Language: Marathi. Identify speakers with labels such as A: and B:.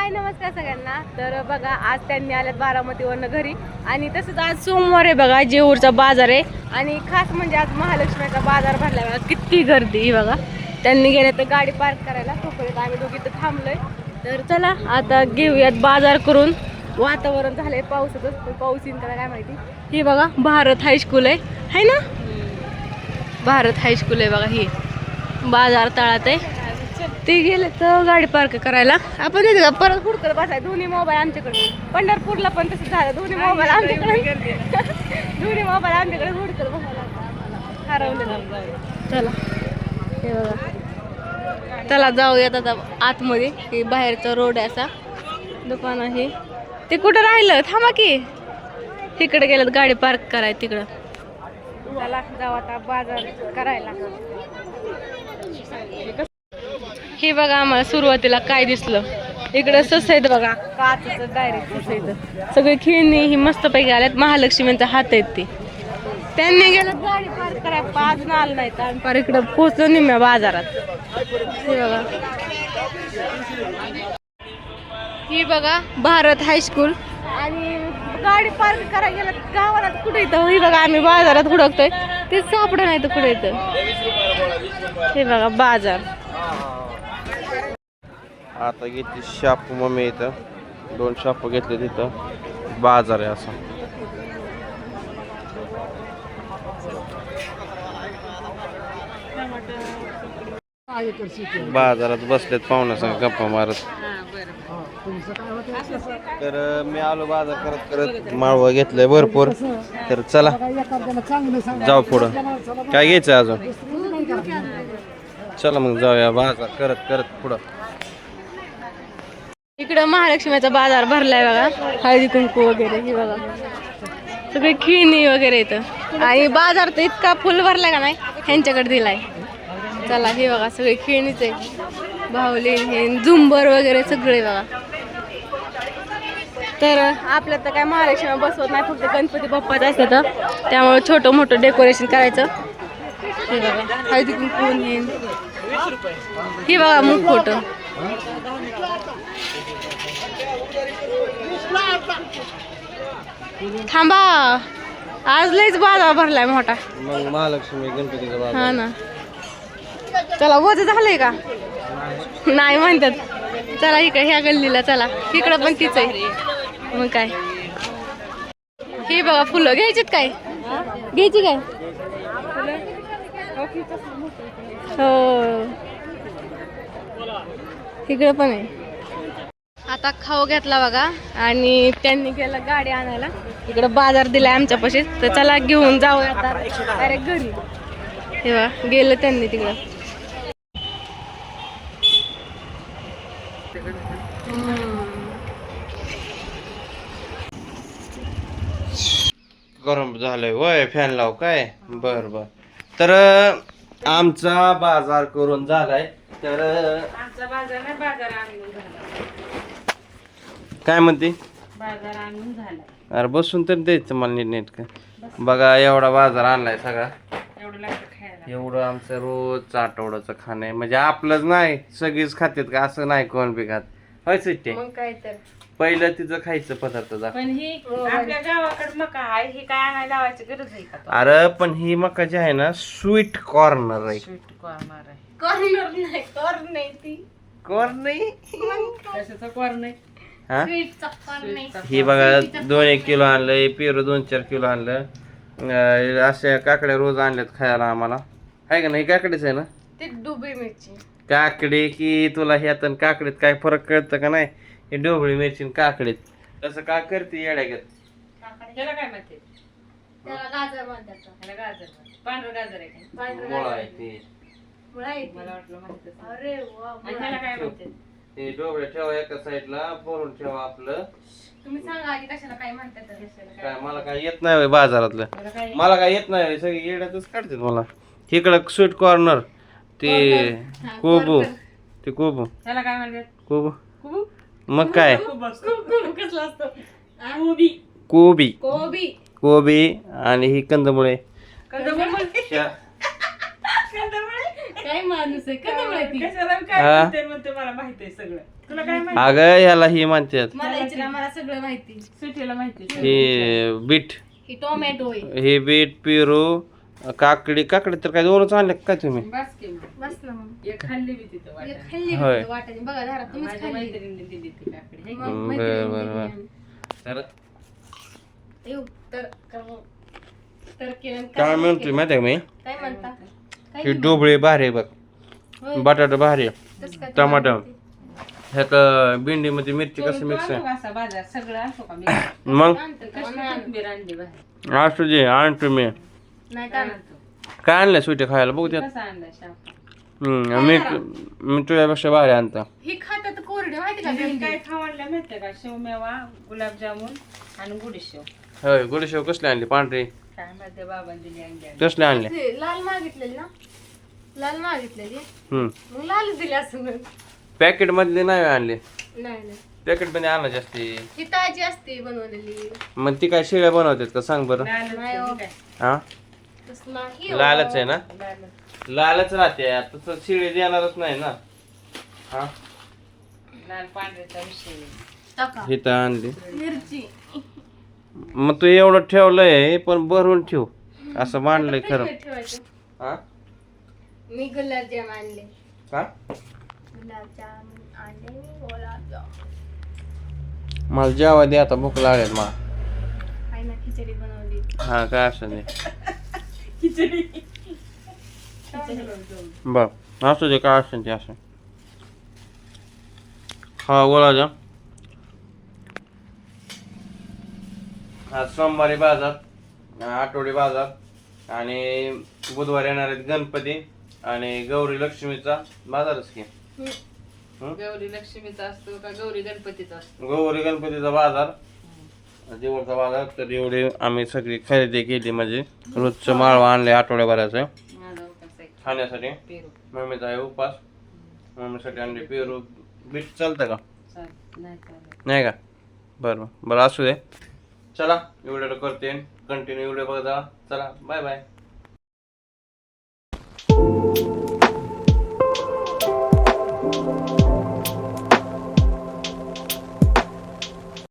A: हाय नमस्कार सगळ्यांना. तर बघा आज त्यांनी आल्यात बारामतीवरनं घरी. आणि तसंच आज सोमवार आहे बघा जेऊरचा बाजार आहे. आणि खास म्हणजे आज महालक्ष्मीचा बाजार भरला बघा किती गर्दी ही बघा. त्यांनी गेल्या तर गाडी पार्क करायला तोपर्यंत आम्ही दोघी तर थांबलोय. तर चला आता घेऊयात बाजार करून. वातावरण झालंय पावसाचं पण पाऊस येईन काय माहिती. ही बघा भारत हायस्कूल आहे. है ना? भारत हायस्कूल आहे बघा ही. बाजार तळात आहे. ते गेले तर गाडी पार्क करायला. आपण तिथे का परत पुढचं बसाय दोन्ही मोबाईल आमच्याकडे. पंढरपूरला पण तसं झालं. दोन्ही मोबाईल आमच्याकडे. दोन्ही मोबाईल आमच्याकडे. पुढचं बसायला हरवले चला. हे बघा. चला जाऊयात आता आतमध्ये. हे बाहेरचा रोड आहे असा. दुकान आहे. ते कुठं राहिलं? थांबा की. तिकडे गेलं गाडी पार्क कराय तिकडं. चला जाऊ आता बाजार करायला. हे बघा आम्हाला सुरुवातीला काय दिसलं? इकडं ससईत बघा. काच डायरेक्ट ससईत सगळे खेळणी ही मस्त पैकी आल्यात. महालक्ष्मींचा हात आहेत ते. त्यांनी गेलं गाडी पार्क कराय ना आलं नाही तर आम्ही पार इकडं पोचलो निम्म्या बाजारात. हे बघा. ही बघा भारत हायस्कूल आणि गाडी पार्क करायला गेलं गावाला कुठे येतं ही बघा आम्ही बाजारात हुडकतोय. ते सापडं नाही तर कुठे येतं हे बघा बाजार.
B: आता घेतली शापू मम्मी इथं. दोन शापू घेतले तिथं बाजार आहे असा. बाजारात बसलेत पाहुण्यासंग गप्पा मारत. तर मी आलो बाजार करत करत माळवं घेतलंय भरपूर. तर चला जाऊ पुढं. काय घ्यायचं अजून? चला मग जाऊया बाजार करत करत पुढं.
A: इकडं महालक्ष्मीचा बाजार भरलाय बघा. हळदी कुंकू वगैरे हे बघा. सगळे खिळणी वगैरे येतं आणि बाजार तर इतका फुल भरलाय का नाही ह्यांच्याकडे दिलाय. चला हे बघा सगळे खेळणीच. आहे भावली हे झुंबर वगैरे सगळे बघा. तर आपल्यात तर काय महालक्ष्मी बसवत नाही फक्त गणपती बाप्पाच असतं त्यामुळे छोटं मोठं डेकोरेशन करायचं. हे बघा हळदी कुंकू हे बघा मग फोटो. थांबा. आज लयच बाजार भरलाय मोठा.
B: मग महालक्ष्मी गणपतीचा बाजार.
A: हा ना. चला वज झालंय का? नाही म्हणतात. चला इकडे ह्या गल्लीला चला. इकडं पण तीच आहे. मग काय? हे बघा फुलं घ्यायचीत काय? घ्यायची काय? हो. इकडं पण आहे. आता खाऊ घेतला बघा. आणि त्यांनी गेलं गाडी आणायला. इकडं बाजार दिलाय आमच्यापाशी तर चला घेऊन जाऊ आता. डायरेक्ट घरी. तेव्हा गेलं त्यांनी तिकडं.
B: गरम झालंय वय फॅन लाव काय? बर बर. तर आमचा बाजार करून झालाय. तर
A: आमचा बाजार नाही बाजार आणून झाला.
B: काय म्हणते?
A: बाजार आणून झाला.
B: अरे बसून तर द्यायचं मला नीट नीट बघा एवढा बाजार आणलाय सगळा.
A: एवढं लागतं खायला.
B: एवढं आमचं रोज आठवड्याचं खाणं आहे. म्हणजे आपलंच नाही सगळीच खात्यात का? असं नाही कोण बी खात. होय सुट्टे?
A: मग काय तर.
B: पहिलं तिचं खायचं पदार्थ दाखव.
C: पण ही आपल्या गावाकडे मका आहे ही काय आणायला लावायची गरज आहे का तो?
B: अरे पण ही मका जी आहे ना स्वीट कॉर्नर आहे.
C: स्वीट कॉर्नर आहे.
A: कॉर्नर नाही कॉर्न नाही ती.
B: कॉर्न नाही?
C: कशाचं कॉर्न आहे
B: हा? ही बघा दोन एक किलो आणलं हे पेरू दोन चार किलो आणलं अं, अशा काकड्या रोज आणल्यात खायला आम्हाला. आहे का नाही? काकडीच आहे ना?
A: ती डुबी मिरची.
B: काकडी की तुला ह्यात आणि काकडीत काय फरक कळतं का नाही? हे डोबळी मिरची काकडीत. तसं का करते येड्यागत
C: ह्याला काय म्हणते?
A: त्याला गाजर म्हणतात.
C: ह्याला गाजर म्हणते. पांढरं गाजर आहे का?
A: पांढरं
B: मुळा
A: गाजर
B: आहे ते.
C: मला वाटलं माहितच नाही.
A: अरे वा
C: काय म्हणते?
B: हे डोबळे ठेवा एका साईडला भरून ठेवा आपलं.
A: तुम्ही सांगा आधी कशाला काय म्हणतात तर.
B: काय? मला काय येत नाही होय बाजारातलं.
C: काय?
B: मला काय येत नाही होय, सगळी येड्यातच काढतात मला. इकडं स्वीट कॉर्नर ते कोबू. ते कोबू.
C: ह्याला काय म्हणतात?
B: कोबू.
C: कुबू?
B: मग काय?
C: कुबू कसलं असतं? कुबी
B: कोबी.
A: कोबी.
B: कोबी. आणि ही कंदमुळे.
C: कंदमुळे?
A: काय माणूस आहे? कधी माहिती?
C: कशाला
B: हा.
C: काय म्हणते म्हणते मला माहीत आहे सगळं. तुला काय माहिती?
B: अगं ह्याला ही म्हणतात.
A: मला विचारा मला सगळं माहिती.
C: सुटीला माहिती
B: हे बीट.
A: ही टोमॅटो आहे.
B: हे बीट पेरू काकडी काकडी तर काय दोनच आणले काय तुम्ही?
C: बस की मग.
A: बस ना मग.
C: एक खाल्ली बी तिथं
A: एक
C: वाटाणे.
A: खाल्ली
B: होय.
A: होती वाटाणे बघा घरात तुम्हीच
C: माझ्या
A: खाल्ली.
C: मैत्रिणीने दिली ती काकडी. हाय की
A: मग
B: बरं, बरं, बरं.
A: आणि-
B: तर
A: येऊ, तर कर- तर केलं
B: काय म्हणतोय माहिती आहे का मी?
A: काय म्हणता?
B: ही डोबळे भारी आहे बघ. बटाटा भारी आहे. टमाटर. ह्यात भेंडीमध्ये मिरची कसं
C: तू
B: मिक्स आहे?
C: का असा बाजार? सगळं आणतो का मी?
B: मग?
A: माहिती?
B: असू दे आणतो? मी. काय आणलं सुटे खायला? बघू त्यात. मी मी तुझ्यापेक्षा भारी आणता.
A: ही खातात कोरडे माहिती का
C: काय
A: भेंडी?
C: खावडलं माहितीये का? शेवमेवा गुलाबजामुन आणि गुडीशेव.
B: होय गुडशेव कसले आणली? पांढरी?
C: काय माहिती बाबांनी आणली.
B: कसले आणले.
A: ते लाल मागितलेली ना? लाल मागितलेली?
B: हम्म.
A: मग लाल दिली असं मग.
B: पॅकेट मधले नाही आणले.
A: नाही नाही.
B: पॅकेटमध्ये आणलं जास्ती.
A: ही ताजी असते बनवलेली.
B: मग ती काय शिळ्या बनवतात का? सांग बरं.
A: नाही हो.
B: हा?
A: तसं नाही हो.
B: लालच आहे ना?
C: लालच.
B: राहते तसं शिळे देणारच नाही ना. हा?
C: लाल पांढऱ्याचा विषय.
A: टाका.
B: आणली.
A: मिरची.
B: मग तू एवढं ठेवलंय पण भरून ठेव. असं मांडलंय खरं. हा?
A: मी गुलाबजाम आणले.
B: का?
A: गुलाबजाम आणले मी गुलाबजाम
B: मला जेवा दे आता भूक लागेल मला.
A: खिचडी बनवली.
B: हा काय असं
C: खिचडी.
B: बर. असू दे काय असेल ते असं हा बोला जा आज सोमवारी बाजार आठवडी बाजार आणि बुधवारी येणार आहेत गणपती आणि गौरी लक्ष्मीचा बाजारच की
C: गौरी लक्ष्मीचा असतो का गौरी गणपतीचा असतो?
B: गौरी गणपतीचा बाजार. देवळचा बाजार तर एवढे आम्ही सगळी खरेदी केली म्हणजे रोजचं माळवा आणले आठवड्याभराचं.
C: माझा उपास आहे
B: खाण्यासाठी.
C: पेरू
B: मम्मीचा आहे उपास. मम्मीसाठी आणले पेरू. बीट चालतं का?
C: चाल नाही चालत.
B: नाही का? बरं बरं असू दे. चला व्हिडिओ करते. कंटिन्यू व्हिडिओ बघा चला बाय बाय